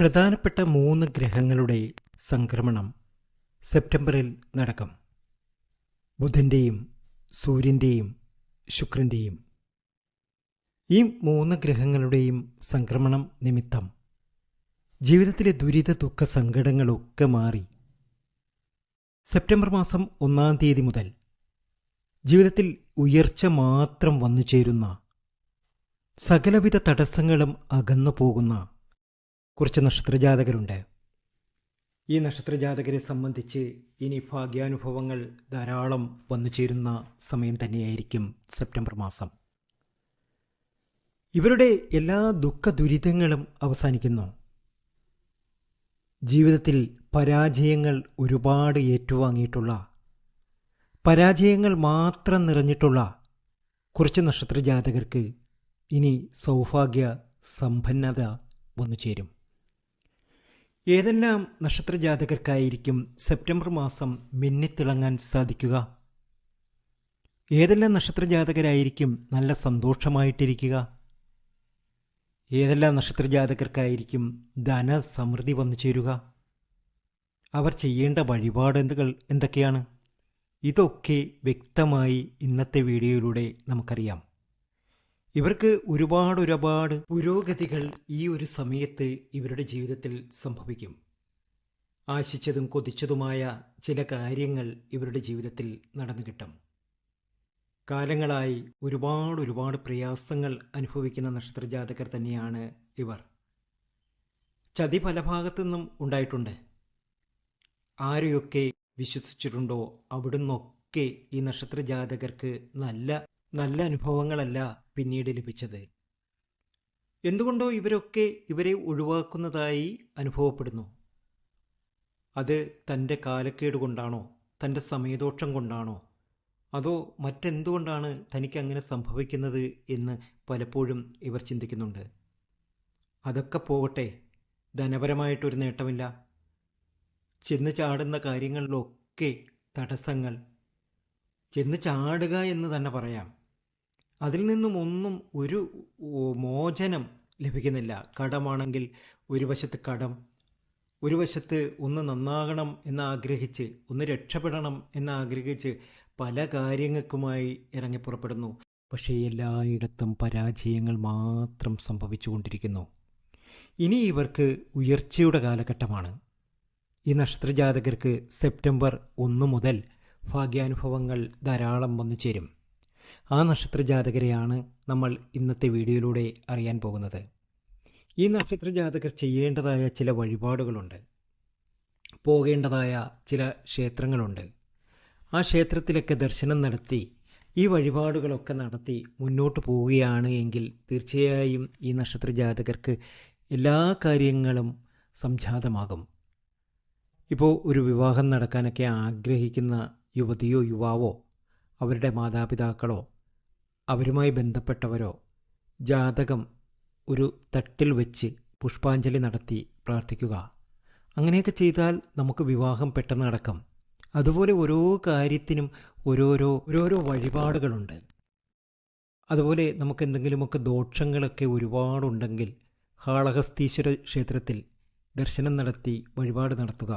പ്രധാനപ്പെട്ട മൂന്ന് ഗ്രഹങ്ങളുടെ സംക്രമണം സെപ്റ്റംബറിൽ നടക്കും. ബുധന്റെയും സൂര്യന്റെയും ശുക്രന്റെയും ഈ മൂന്ന് ഗ്രഹങ്ങളുടെയും സംക്രമണം നിമിത്തം ജീവിതത്തിലെ ദുരിത ദുഃഖ സങ്കടങ്ങളൊക്കെ മാറി. സെപ്റ്റംബർ മാസം ഒന്നാം തീയതി മുതൽ ജീവിതത്തിൽ ഉയർച്ച മാത്രം വന്നു ചേരുന്ന സകലവിധ തടസ്സങ്ങളും അകന്നു പോകുന്ന കുറച്ച് നക്ഷത്രജാതകരുണ്ട്. ഈ നക്ഷത്രജാതകരെ സംബന്ധിച്ച് ഇനി ഭാഗ്യാനുഭവങ്ങൾ ധാരാളം വന്നു ചേരുന്ന സമയം തന്നെയായിരിക്കും സെപ്റ്റംബർ മാസം. ഇവരുടെ എല്ലാ ദുഃഖ ദുരിതങ്ങളും അവസാനിക്കുന്നു. ജീവിതത്തിൽ പരാജയങ്ങൾ ഒരുപാട് ഏറ്റുവാങ്ങിയിട്ടുള്ള പരാജയങ്ങൾ മാത്രം നിറഞ്ഞിട്ടുള്ള കുറച്ച് നക്ഷത്രജാതകർക്ക് ഇനി സൗഭാഗ്യ സമ്പന്നത വന്നു ചേരും. ഏതെല്ലാം നക്ഷത്രജാതകർക്കായിരിക്കും സെപ്റ്റംബർ മാസം മിന്നിത്തിളങ്ങാൻ സാധിക്കുക? ഏതെല്ലാം നക്ഷത്രജാതകരായിരിക്കും നല്ല സന്തോഷമായിട്ടിരിക്കുക? ഏതെല്ലാം നക്ഷത്രജാതകർക്കായിരിക്കും ധനസമൃദ്ധി വന്നു ചേരുക? അവർ ചെയ്യേണ്ട വഴിപാടുകൾ എന്തൊക്കെയാണ്? ഇതൊക്കെ വ്യക്തമായി ഇന്നത്തെ വീഡിയോയിലൂടെ നമുക്കറിയാം. ഇവർക്ക് ഒരുപാട് ഒരുപാട് പുരോഗതികൾ ഈ ഒരു സമയത്ത് ഇവരുടെ ജീവിതത്തിൽ സംഭവിക്കും. ആശിച്ചതും കൊതിച്ചതുമായ ചില കാര്യങ്ങൾ ഇവരുടെ ജീവിതത്തിൽ നടന്നു കിട്ടും. കാലങ്ങളായി ഒരുപാട് ഒരുപാട് പ്രയാസങ്ങൾ അനുഭവിക്കുന്ന നക്ഷത്രജാതകർ തന്നെയാണ് ഇവർ. ചതി പല ഭാഗത്തു നിന്നും ഉണ്ടായിട്ടുണ്ട്. ആരെയൊക്കെ വിശ്വസിച്ചിട്ടുണ്ടോ അവിടുന്നൊക്കെ ഈ നക്ഷത്രജാതകർക്ക് നല്ല നല്ല അനുഭവങ്ങളല്ല പിന്നീട് ലഭിച്ചത്. എന്തുകൊണ്ടോ ഇവരൊക്കെ ഇവരെ ഒഴിവാക്കുന്നതായി അനുഭവപ്പെടുന്നു. അത് തന്റെ കാലക്കേട് കൊണ്ടാണോ തന്റെ സമയദോഷം കൊണ്ടാണോ അതോ മറ്റെന്തുകൊണ്ടാണ് തനിക്ക് അങ്ങനെ സംഭവിക്കുന്നത് എന്ന് പലപ്പോഴും ഇവർ ചിന്തിക്കുന്നുണ്ട്. അതൊക്കെ പോകട്ടെ ധനപരമായിട്ടൊരു നേട്ടമില്ല. ചെന്ന് ചാടുന്ന കാര്യങ്ങളിലൊക്കെ തടസ്സങ്ങൾ. ചെന്ന് ചാടുക എന്ന് തന്നെ പറയാം. അതിൽ നിന്നും ഒന്നും ഒരു മോചനം ലഭിക്കുന്നില്ല. കടമാണെങ്കിൽ ഒരു വശത്ത് കടം ഒരു വശത്ത് ഒന്ന് നന്നാകണം എന്നാഗ്രഹിച്ച് ഒന്ന് രക്ഷപ്പെടണം എന്നാഗ്രഹിച്ച് പല കാര്യങ്ങൾക്കുമായി ഇറങ്ങി പുറപ്പെടുന്നു. പക്ഷേ എല്ലായിടത്തും പരാജയങ്ങൾ മാത്രം സംഭവിച്ചുകൊണ്ടിരിക്കുന്നു. ഇനി ഇവർക്ക് ഉയർച്ചയുടെ കാലഘട്ടമാണ്. ഈ നക്ഷത്രജാതകർക്ക് സെപ്റ്റംബർ ഒന്ന് മുതൽ ഭാഗ്യാനുഭവങ്ങൾ ധാരാളം വന്നു ചേരും ആ നക്ഷത്ര ജാതകരെയാണ് നമ്മൾ ഇന്നത്തെ വീഡിയോയിലൂടെ അറിയാൻ പോകുന്നത്. ഈ നക്ഷത്ര ജാതകർ ചെയ്യേണ്ടതായ ചില വഴിപാടുകളുണ്ട്. പോകേണ്ടതായ ചില ക്ഷേത്രങ്ങളുണ്ട്. ആ ക്ഷേത്രത്തിലൊക്കെ ദർശനം നടത്തി ഈ വഴിപാടുകളൊക്കെ നടത്തി മുന്നോട്ട് പോവുകയാണ് എങ്കിൽ തീർച്ചയായും ഈ നക്ഷത്ര ജാതകർക്ക് എല്ലാ കാര്യങ്ങളും സംജാതമാകും. ഇപ്പോൾ ഒരു വിവാഹം നടക്കാനൊക്കെ ആഗ്രഹിക്കുന്ന യുവതിയോ യുവാവോ അവരുടെ മാതാപിതാക്കളോ അവരുമായി ബന്ധപ്പെട്ടവരോ ജാതകം ഒരു തട്ടിൽ വെച്ച് പുഷ്പാഞ്ജലി നടത്തി പ്രാർത്ഥിക്കുക. അങ്ങനെയൊക്കെ ചെയ്താൽ നമുക്ക് വിവാഹം പെട്ടെന്ന് നടക്കും അതുപോലെ ഓരോ കാര്യത്തിനും ഓരോരോ ഓരോരോ വഴിപാടുകളുണ്ട്. അതുപോലെ നമുക്ക് എന്തെങ്കിലുമൊക്കെ ദോഷങ്ങളൊക്കെ ഒരുപാടുണ്ടെങ്കിൽ ഹാളഹസ്തീശ്വര ക്ഷേത്രത്തിൽ ദർശനം നടത്തി വഴിപാട് നടത്തുക.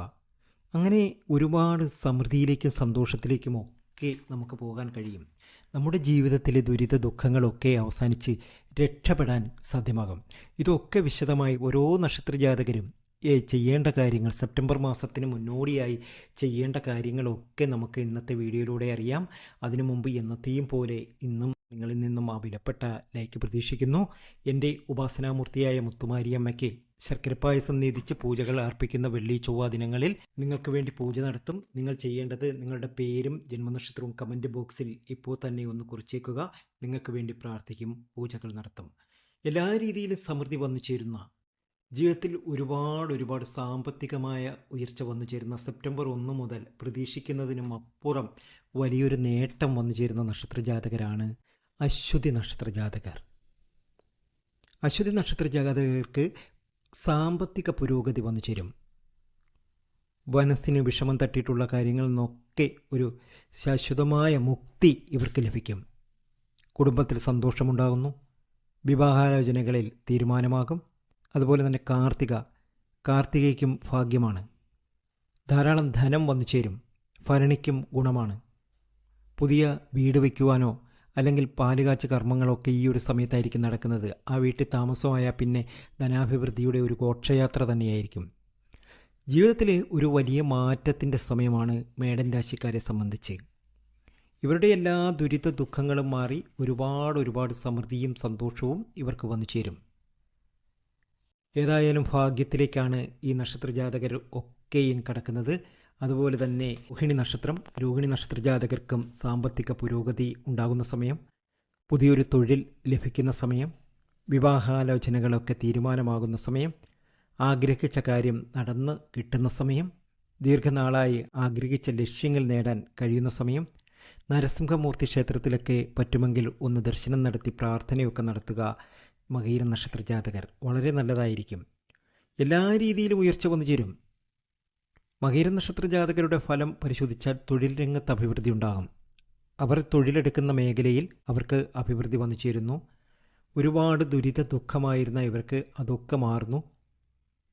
അങ്ങനെ ഒരുപാട് സമൃദ്ധിയിലേക്കും സന്തോഷത്തിലേക്കും ഒക്കെ നമുക്ക് പോകാൻ കഴിയും. നമ്മുടെ ജീവിതത്തിലെ ദുരിത ദുഃഖങ്ങളൊക്കെ അവസാനിച്ച് രക്ഷപ്പെടാൻ സാധ്യമാകും. ഇതൊക്കെ വിശദമായി ഓരോ നക്ഷത്രജാതകരും ചെയ്യേണ്ട കാര്യങ്ങൾ സെപ്റ്റംബർ മാസത്തിന് മുന്നോടിയായി ചെയ്യേണ്ട കാര്യങ്ങളൊക്കെ നമുക്ക് ഇന്നത്തെ വീഡിയോയിലൂടെ അറിയാം. അതിനു മുമ്പ് എന്നത്തെയും പോലെ ഇന്നും നിങ്ങളിൽ നിന്നും ആ വിലപ്പെട്ട ലൈക്ക് പ്രതീക്ഷിക്കുന്നു. എന്റെ ഉപാസനാമൂർത്തിയായ മുത്തുമാരിയമ്മയ്ക്ക് ശർക്കരപ്പായസം നീതിച്ച് പൂജകൾ അർപ്പിക്കുന്ന വെള്ളി ചൊവ്വ ദിനങ്ങളിൽ നിങ്ങൾക്ക് വേണ്ടി പൂജ നടത്തും. നിങ്ങൾ ചെയ്യേണ്ടത് നിങ്ങളുടെ പേരും ജന്മനക്ഷത്രവും കമന്റ് ബോക്സിൽ ഇപ്പോൾ തന്നെ ഒന്ന് കുറിച്ചേക്കുക. നിങ്ങൾക്ക് വേണ്ടി പ്രാർത്ഥിക്കും പൂജകൾ നടത്തും. എല്ലാ രീതിയിലും സമൃദ്ധി വന്നു ചേരുന്ന ജീവിതത്തിൽ ഒരുപാട് ഒരുപാട് സാമ്പത്തികമായ ഉയർച്ച വന്നു ചേരുന്ന സെപ്റ്റംബർ ഒന്ന് മുതൽ പ്രതീക്ഷിക്കുന്നതിനും അപ്പുറം വലിയൊരു നേട്ടം വന്നു ചേരുന്ന നക്ഷത്രജാതകരാണ് അശ്വതി നക്ഷത്രജാതകർ. അശ്വതി നക്ഷത്രജാതകർക്ക് സാമ്പത്തിക പുരോഗതി വന്നു ചേരും. മനസ്സിന് വിഷമം തട്ടിയിട്ടുള്ള കാര്യങ്ങളിൽ നിന്നൊക്കെ ഒരു ശാശ്വതമായ മുക്തി ഇവർക്ക് ലഭിക്കും. കുടുംബത്തിൽ സന്തോഷമുണ്ടാകുന്നു. വിവാഹാലോചനകളിൽ തീരുമാനമാകും. അതുപോലെ തന്നെ കാർത്തിക കാർത്തികയ്ക്കും ഭാഗ്യമാണ്. ധാരാളം ധനം വന്നു ചേരും ഭരണിക്കും ഗുണമാണ്. പുതിയ വീട് വയ്ക്കുവാനോ അല്ലെങ്കിൽ പാലുകാച്ച കർമ്മങ്ങളൊക്കെ ഈ ഒരു സമയത്തായിരിക്കും നടക്കുന്നത്. ആ വീട്ടിൽ താമസമായാൽ പിന്നെ ധനാഭിവൃദ്ധിയുടെ ഒരു ഘോഷയാത്ര തന്നെയായിരിക്കും. ജീവിതത്തിൽ ഒരു വലിയ മാറ്റത്തിന്റെ സമയമാണ് മേടൻ രാശിക്കാരെ സംബന്ധിച്ച്. ഇവരുടെ എല്ലാ ദുരിത ദുഃഖങ്ങളും മാറി ഒരുപാട് ഒരുപാട് സമൃദ്ധിയും സന്തോഷവും ഇവർക്ക് വന്നു ചേരും. ഏതായാലും ഭാഗ്യത്തിലേക്കാണ് ഈ നക്ഷത്ര ജാതകർ ഒക്കെയും കടക്കുന്നത്. അതുപോലെ തന്നെ ഉഹിണി നക്ഷത്രം രോഹിണി നക്ഷത്ര ജാതകർക്കും സാമ്പത്തിക പുരോഗതി ഉണ്ടാകുന്ന സമയം പുതിയൊരു തൊഴിൽ ലഭിക്കുന്ന സമയം വിവാഹാലോചനകളൊക്കെ തീരുമാനമാകുന്ന സമയം ആഗ്രഹിച്ച കാര്യം നടന്ന് കിട്ടുന്ന സമയം ദീർഘനാളായി ആഗ്രഹിച്ച ലക്ഷ്യങ്ങൾ നേടാൻ കഴിയുന്ന സമയം നരസിംഹമൂർത്തി ക്ഷേത്രത്തിലൊക്കെ പറ്റുമെങ്കിൽ ഒന്ന് ദർശനം നടത്തി പ്രാർത്ഥനയൊക്കെ നടത്തുക മകീര നക്ഷത്ര ജാതകർ വളരെ നല്ലതായിരിക്കും. എല്ലാ രീതിയിലും ഉയർച്ച വന്നു ചേരും. മകയിര നക്ഷത്ര ജാതകരുടെ ഫലം പരിശോധിച്ചാൽ തൊഴിൽ രംഗത്ത് അഭിവൃദ്ധി ഉണ്ടാകും. അവർ തൊഴിലെടുക്കുന്ന മേഖലയിൽ അവർക്ക് അഭിവൃദ്ധി വന്നു ചേരുന്നു. ഒരുപാട് ദുരിത ദുഃഖമായിരുന്ന ഇവർക്ക് അതൊക്കെ മാറുന്നു.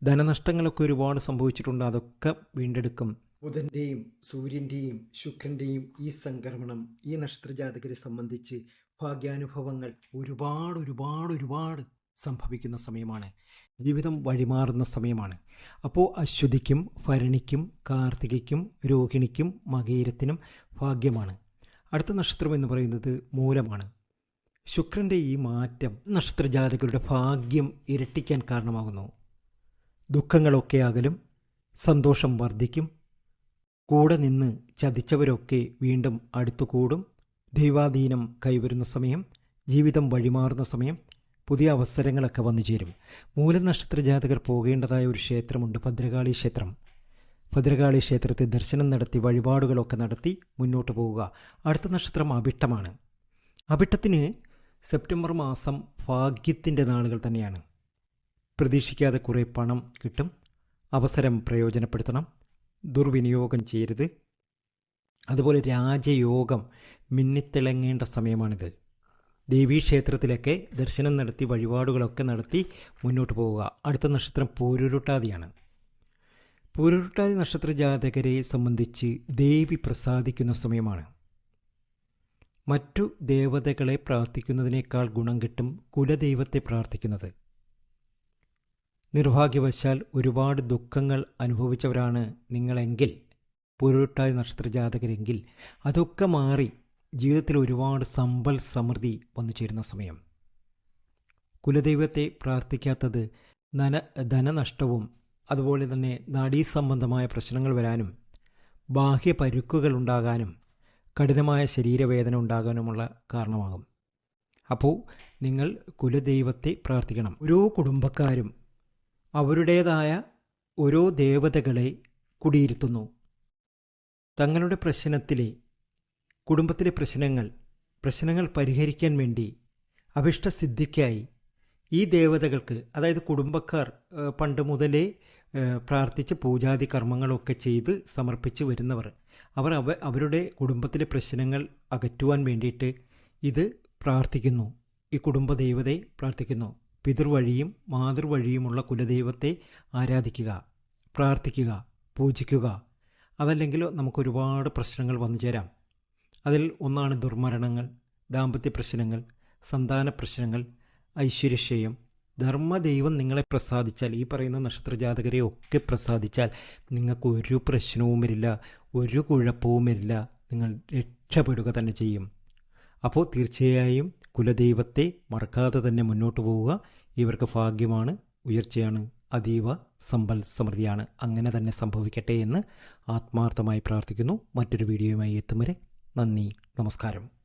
ധനനഷ്ടങ്ങളൊക്കെ ഒരുപാട് സംഭവിച്ചിട്ടുണ്ട് അതൊക്കെ വീണ്ടെടുക്കും. ബുധന്റെയും സൂര്യന്റെയും ശുക്രന്റെയും ഈ സംക്രമണം ഈ നക്ഷത്രജാതകരെ സംബന്ധിച്ച് ഭാഗ്യാനുഭവങ്ങൾ ഒരുപാട് ഒരുപാട് ഒരുപാട് സംഭവിക്കുന്ന സമയമാണ്. ജീവിതം വഴിമാറുന്ന സമയമാണ്. അപ്പോൾ അശ്വതിക്കും ഭരണിക്കും കാർത്തികയ്ക്കും രോഹിണിക്കും മകീരത്തിനും ഭാഗ്യമാണ്. അടുത്ത നക്ഷത്രം എന്ന് പറയുന്നത് മൂലമാണ്. ശുക്രന്റെ ഈ മാറ്റം നക്ഷത്രജാതകരുടെ ഭാഗ്യം ഇരട്ടിക്കാൻ കാരണമാകുന്നു. ദുഃഖങ്ങളൊക്കെ അകലും സന്തോഷം വർദ്ധിക്കും. കൂടെ നിന്ന് ചതിച്ചവരൊക്കെ വീണ്ടും അടുത്തു കൂടും ദൈവാധീനം കൈവരുന്ന സമയം ജീവിതം വഴിമാറുന്ന സമയം പുതിയ അവസരങ്ങളൊക്കെ വന്നു ചേരും. മൂലനക്ഷത്ര ജാതകർ പോകേണ്ടതായ ഒരു ക്ഷേത്രമുണ്ട് ഭദ്രകാളി ക്ഷേത്രം. ഭദ്രകാളി ക്ഷേത്രത്തിൽ ദർശനം നടത്തി വഴിപാടുകളൊക്കെ നടത്തി മുന്നോട്ട് പോവുക. അടുത്ത നക്ഷത്രം അവിട്ടമാണ് അവിട്ടത്തിന് സെപ്റ്റംബർ മാസം ഭാഗ്യത്തിന്റെ നാളുകൾ തന്നെയാണ്. പ്രതീക്ഷിക്കാതെ കുറേ പണം കിട്ടും. അവസരം പ്രയോജനപ്പെടുത്തണം. ദുർവിനിയോഗം ചെയ്യരുത്. അതുപോലെ രാജയോഗം മിന്നിത്തിളങ്ങേണ്ട സമയമാണിത്. ദേവീക്ഷേത്രത്തിലൊക്കെ ദർശനം നടത്തി വഴിപാടുകളൊക്കെ നടത്തി മുന്നോട്ട് പോവുക. അടുത്ത നക്ഷത്രം പൂരുരുട്ടാതിയാണ്. പൂരുരുട്ടാതി നക്ഷത്ര ജാതകരെ സംബന്ധിച്ച് ദേവി പ്രസാദിക്കുന്ന സമയമാണ്. മറ്റു ദേവതകളെ പ്രാർത്ഥിക്കുന്നതിനേക്കാൾ ഗുണം കിട്ടും കുലദൈവത്തെ പ്രാർത്ഥിക്കുന്നത്. നിർഭാഗ്യവശാൽ ഒരുപാട് ദുഃഖങ്ങൾ അനുഭവിച്ചവരാണ് നിങ്ങളെങ്കിൽ പൂരൂട്ടാതി നക്ഷത്ര ജാതകരെങ്കിൽ. അതൊക്കെ മാറി ജീവിതത്തിൽ ഒരുപാട് സമ്പൽ സമൃദ്ധി വന്നു ചേരുന്ന സമയം. കുലദൈവത്തെ പ്രാർത്ഥിക്കാത്തത് നന ധനനഷ്ടവും അതുപോലെ തന്നെ നാഡീസംബന്ധമായ പ്രശ്നങ്ങൾ വരാനും ബാഹ്യ പരുക്കുകൾ ഉണ്ടാകാനും കഠിനമായ ശരീരവേദന ഉണ്ടാകാനുമുള്ള കാരണമാകും. അപ്പോൾ നിങ്ങൾ കുലദൈവത്തെ പ്രാർത്ഥിക്കണം. ഓരോ കുടുംബക്കാരും അവരുടേതായ ഓരോ ദേവതകളെ കുടിയിരുത്തുന്നു. തങ്ങളുടെ പ്രശ്നത്തിലെ കുടുംബത്തിലെ പ്രശ്നങ്ങൾ പ്രശ്നങ്ങൾ പരിഹരിക്കാൻ വേണ്ടി അഭിഷ്ടസിദ്ധിക്കായി ഈ ദേവതകൾക്ക് അതായത് കുടുംബക്കാർ പണ്ട് മുതലേ പ്രാർത്ഥിച്ച് പൂജാതി കർമ്മങ്ങളൊക്കെ ചെയ്ത് സമർപ്പിച്ച് വരുന്നവർ അവർ അവ അവരുടെ കുടുംബത്തിലെ പ്രശ്നങ്ങൾ അകറ്റുവാൻ വേണ്ടിയിട്ട് ഇത് പ്രാർത്ഥിക്കുന്നു. ഈ കുടുംബ ദൈവതയെ പ്രാർത്ഥിക്കുന്നു. പിതൃവഴിയും മാതൃവഴിയുമുള്ള കുലദൈവത്തെ ആരാധിക്കുക പ്രാർത്ഥിക്കുക പൂജിക്കുക. അതല്ലെങ്കിൽ നമുക്കൊരുപാട് പ്രശ്നങ്ങൾ വന്നു ചേരാം അതിൽ ഒന്നാണ് ദുർമരണങ്ങൾ ദാമ്പത്യ പ്രശ്നങ്ങൾ സന്താന പ്രശ്നങ്ങൾ ഐശ്വര്യക്ഷയം. ധർമ്മദൈവം നിങ്ങളെ പ്രസാദിച്ചാൽ ഈ പറയുന്ന നക്ഷത്രജാതകരെ ഒക്കെ പ്രസാദിച്ചാൽ നിങ്ങൾക്ക് ഒരു പ്രശ്നവും വരില്ല ഒരു കുഴപ്പവും വരില്ല. നിങ്ങൾ രക്ഷപ്പെടുക തന്നെ ചെയ്യും. അപ്പോൾ തീർച്ചയായും കുലദൈവത്തെ മറക്കാതെ തന്നെ മുന്നോട്ട് പോവുക. ഇവർക്ക് ഭാഗ്യമാണ് ഉയർച്ചയാണ് അതീവ സമ്പൽ സമൃദ്ധിയാണ്. അങ്ങനെ തന്നെ സംഭവിക്കട്ടെ എന്ന് ആത്മാർത്ഥമായി പ്രാർത്ഥിക്കുന്നു. മറ്റൊരു വീഡിയോയുമായി എത്തും വരെ നന്ദി നമസ്കാരം.